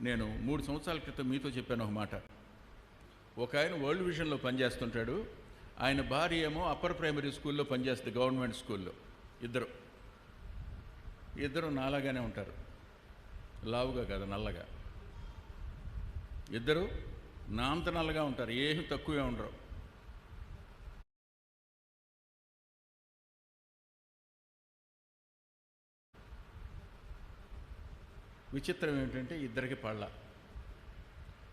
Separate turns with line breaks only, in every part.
నేను మూడు సంవత్సరాల క్రితం మీతో చెప్పాను ఒక మాట. ఒక ఆయన వరల్డ్ విజన్లో పనిచేస్తుంటాడు. ఆయన భార్య ఏమో అప్పర్ ప్రైమరీ స్కూల్లో పనిచేస్తుంది గవర్నమెంట్ స్కూల్లో. ఇద్దరు. ఇద్దరు నాలాగానే ఉంటారు. లావుగా కదా నల్లగా. ఇద్దరు నా అంత నల్లగా ఉంటారు ఏమి తక్కువే ఉండరు. విచిత్రం ఏంటంటే ఇద్దరికి పళ్ళ.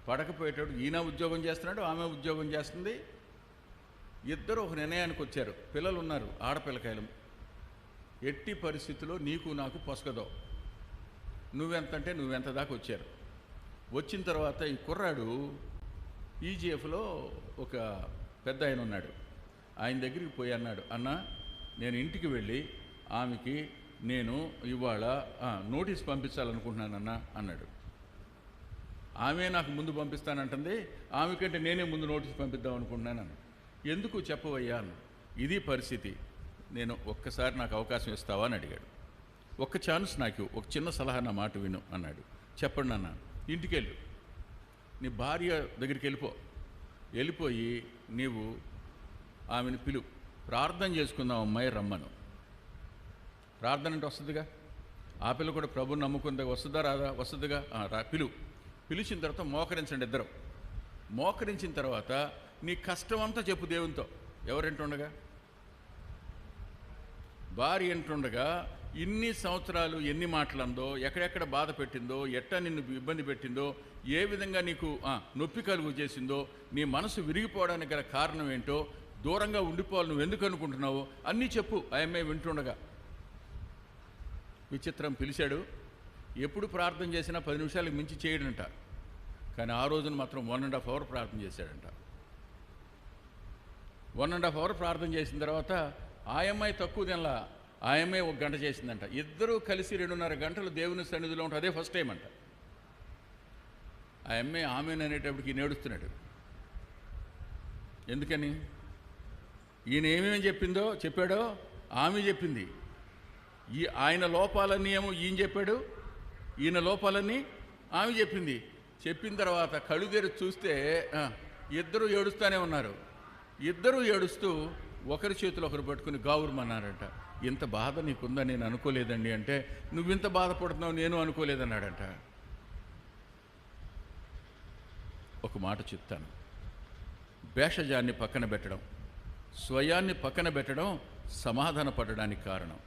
పడకపోయేటప్పుడు ఈయన ఉద్యోగం చేస్తున్నాడు ఆమె ఉద్యోగం చేస్తుంది. ఇద్దరు ఒక నిర్ణయానికి వచ్చారు. పిల్లలు ఉన్నారు ఆడపిల్లకాయలు. ఎట్టి పరిస్థితిలో నీకు నాకు పొసగదో. నువ్వెంత అంటే నువ్వెంత దాకా వచ్చారు. వచ్చిన తర్వాత ఈ కుర్రాడు ఈజీఎఫ్లో ఒక పెద్ద ఆయన ఉన్నాడు. ఆయన దగ్గరికి పోయి అన్నాడు అన్న నేను ఇంటికి వెళ్ళి ఆమెకి నేను ఇవాళ నోటీస్ పంపించాలనుకుంటున్నానన్నా అన్నాడు. ఆమె నాకు ముందు పంపిస్తానంటుంది ఆమె కంటే నేనే ముందు నోటీస్ పంపిద్దాం అనుకుంటున్నాను ఎందుకు చెప్పవయ్యా అన్నాడు. ఇది పరిస్థితి. నేను ఒక్కసారి నాకు అవకాశం ఇస్తావా అని అడిగాడు. ఒక్క ఛాన్స్ నాకు ఒక చిన్న సలహా నా మాట విను అన్నాడు. చెప్పండి అన్న ఇంటికెళ్ళు. నీ భార్య దగ్గరికి వెళ్ళిపో. వెళ్ళిపోయి నీవు ఆమెను పిలు. ప్రార్థన చేసుకుందాం అమ్మాయి రమ్మను. ప్రార్థన అంటే వస్తుందిగా? ఆ పిల్ల కూడా ప్రభుని నమ్ముకుందా. వస్తుందా? రాదా? వస్తుందిగా? రా పిలు. పిలిచిన తర్వాత మోకరించండి ఇద్దరు. మోకరించిన తర్వాత నీ కష్టం అంతా చెప్పు దేవునితో. ఎవరింటుండగా భార్య ఎంటుండగా ఇన్ని సంవత్సరాలు ఎన్ని మాటలందో ఎక్కడెక్కడ బాధ పెట్టిందో ఎట్టా నిన్ను ఇబ్బంది పెట్టిందో ఏ విధంగా నీకు ఆ, నొప్పి కలుగు చేసిందో నీ మనసు విరిగిపోవడానికి గల కారణం ఏంటో దూరంగా ఉండిపోవాలి. నువ్వు ఎందుకు అనుకుంటున్నావో అన్నీ చెప్పు. ఆ వింటుండగా. విచిత్రం పిలిచాడు. ఎప్పుడు ప్రార్థన చేసినా పది నిమిషాలకు మించి చేయడంట. కానీ ఆ రోజున మాత్రం వన్ అండ్ హాఫ్ అవర్ ప్రార్థన చేశాడంట. వన్ అండ్ హాఫ్ అవర్ ప్రార్థన చేసిన తర్వాత ఆయమ్మాయి తక్కువ తినలా. ఆయమ్మాయి ఒక గంట చేసిందంట. ఇద్దరూ కలిసి రెండున్నర గంటలు దేవుని సన్నిధిలో ఉంటారు అదే ఫస్ట్ టైం అంట. ఆయమ్మాయి ఆమెను అనేటప్పటికి ఈయన ఏడుస్తున్నాడు ఎందుకని? ఈయన ఏమేమి చెప్పిందో చెప్పాడో? ఆమె చెప్పింది. ఈ ఆయన లోపాలన్నీ ఏమో ఈయన చెప్పాడు ఈయన లోపాలన్నీ ఆమె చెప్పింది. చెప్పిన తర్వాత కళ్ళు తెరిచి చూస్తే ఇద్దరు ఏడుస్తూనే ఉన్నారు. ఇద్దరు ఏడుస్తూ ఒకరి చేతులు ఒకరు పట్టుకుని గావురమన్నారట. ఇంత బాధ నీకుందని నేను అనుకోలేదండి అంటే నువ్వింత బాధపడుతున్నావు నేను అనుకోలేదన్నాడంట. ఒక మాట చెప్తాను. భేషజాన్ని పక్కన పెట్టడం స్వయాన్ని పక్కన పెట్టడం సమాధాన పడడానికి కారణం.